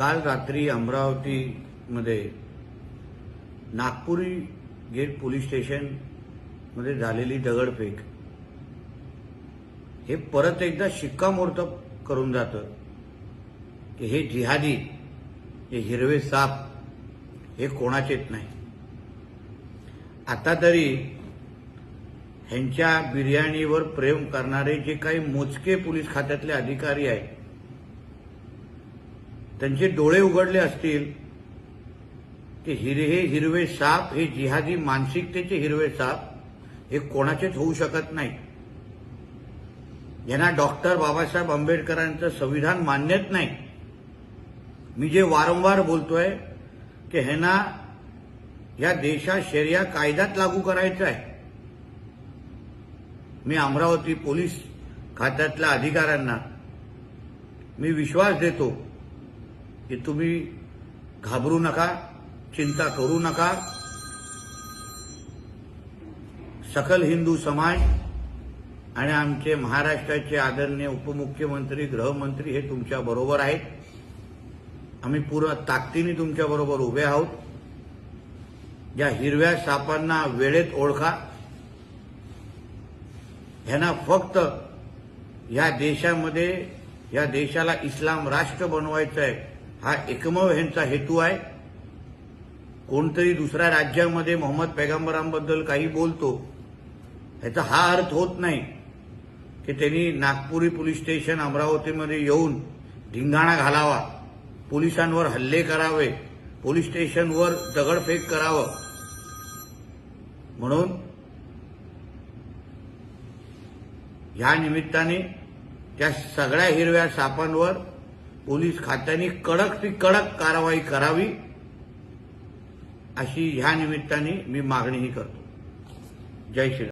काल रात्री अमरावतीमध्ये नागपुरी गेट पोलीस स्टेशनमध्ये झालेली दगडफेक. हे परत एकदा शिक्कामोर्तब करून जातं की हे जिहादी हे हिरवे साप हे कोणाचेच नाही. आता तरी ह्यांच्या बिर्याणीवर प्रेम करणारे जे काही मोजके पोलीस खात्यातले अधिकारी आहेत त्यांचे डोळे उघडले असतील की हिरे हे हिरवे साप हे जिहादी मानसिकतेचे हिरवे साप हे कोणाचेच होऊ शकत नाही. यांना डॉक्टर बाबासाहेब आंबेडकरांचं संविधान मान्यच नाही. मी जे वारंवार बोलतोय की ह्यांना या देशात शर्या कायद्यात लागू करायचं आहे. मी अमरावती पोलीस खात्यातल्या अधिकाऱ्यांना मी विश्वास देतो की तुम्ही घाबरू नका चिंता करू नका. सकल हिंदू समाज आणि आमचे महाराष्ट्राचे आदरणीय उपमुख्यमंत्री गृहमंत्री हे तुमच्या बरोबर आहेत. आम्ही पूर्ण ताकदीने तुमच्या बरोबर उभे आहोत. या हिरव्या सापांना वेळेत ओळखा. ह्यांना फक्त या देशामध्ये या देशाला इस्लाम राष्ट्र बनवायचं आहे हा एकमेव ह्यांचा हेतू आहे. कोणतरी दुसऱ्या राज्यामध्ये मोहम्मद पैगंबरांबद्दल काही बोलतो ह्याचा हा अर्थ होत नाही की त्यांनी नागपुरी पोलीस स्टेशन अमरावतीमध्ये येऊन धिंगाणा घालावा पोलिसांवर हल्ले करावे पोलीस स्टेशनवर दगडफेक करावं. म्हणून या निमित्ताने त्या सगळ्या हिरव्या सापांवर पोलीस खात्याने कडक ती कडक कारवाई करावी अशी ह्या निमित्ताने मी मागणीही करतो. जय श्री